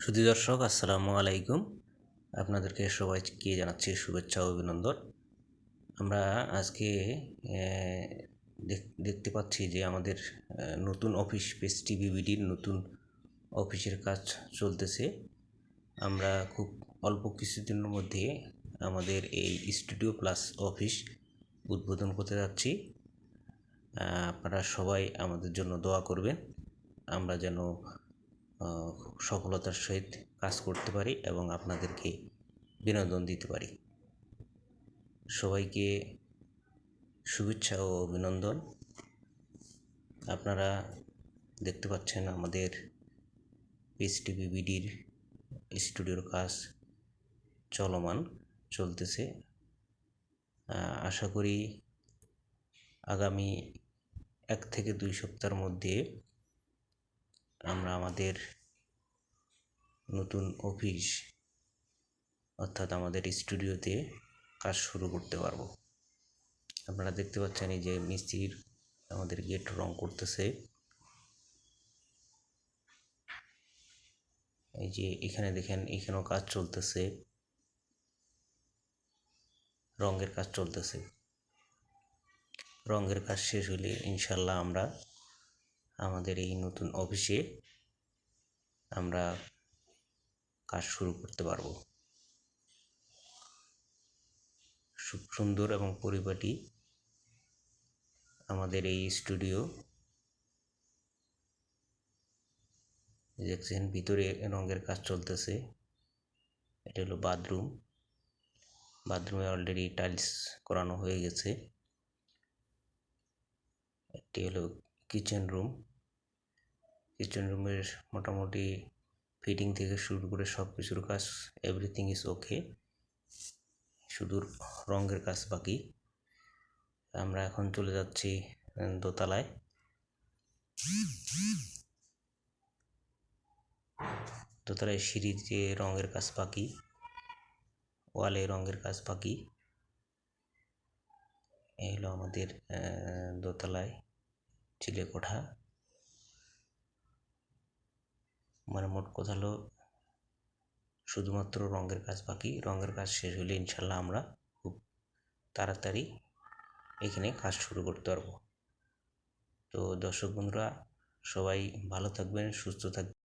সুধী দর্শক, আসসালামু আলাইকুম। আপনাদেরকে সবাইকে জানাচ্ছি শুভেচ্ছা অভিনন্দন। আমরা আজকে দেখ- দেখতে পাচ্ছি যে আমাদের নতুন অফিস পেস টিভিবিডির নতুন অফিসের কাজ চলতেছে। আমরা খুব অল্প কিছুদিনের মধ্যে আমাদের এই স্টুডিও প্লাস অফিস উদ্বোধন করতে যাচ্ছি। আপনারা সবাই আমাদের জন্য দোয়া করবেন। আমরা যেন সফলতার সহিত কাজ করতে পারি এবং আপনাদেরকে বিনোদন দিতে পারি। সবাইকে শুভেচ্ছা ও অভিনন্দন। আপনারা দেখতে পাচ্ছেন আমাদের পিস টিভি বিডির স্টুডিওর কাজ চলমান, চলতেছে। আশা করি আগামী এক থেকে দুই সপ্তাহের মধ্যে আমরা আমাদের নতুন অফিস অর্থাৎ আমাদের স্টুডিওতে কাজ শুরু করতে পারব। আপনারা দেখতে পাচ্ছেন এই যে মিস্ত্রির আমাদের গেট রং করতেছে। এই যে এখানে দেখেন, এখানেও কাজ চলতেছে। রঙের কাজ চলতেছে। রঙের কাজ শেষ হলে ইনশাল্লাহ আমরা আমাদের এই নতুন অফিসে আমরা কাজ শুরু করতে পারব। খুব সুন্দর এবং পরিপাটি আমাদের এই স্টুডিও। দেখছেন, ভিতরে রঙের কাজ চলতেছে। এটা হলো বাথরুম। বাথরুমে অলরেডি টাইলস করানো হয়ে গেছে। একটি হলো কিচেন রুম কিচেন রুমের মোটামুটি ফিটিং থেকে শুরু করে সব কিছুর কাজ এভরিথিং ইজ ওকে শুধু রঙের কাজ বাকি। আমরা এখন চলে যাচ্ছি দোতলায়। দোতলায় দোতলায় সিঁড়িতে রঙের কাজ বাকি, ওয়ালে রঙের কাজ বাকি। এই হলো আমাদের দোতলায়। চিলে কোঠা মানে মোট কথা হলো, শুধুমাত্র রঙের কাজ বাকি। রঙের কাজ শেষ হলে ইনশাল্লাহ আমরা খুব তাড়াতাড়ি এখানে কাজ শুরু করতে পারব। তো দর্শক বন্ধুরা, সবাই ভালো থাকবেন, সুস্থ থাকবেন।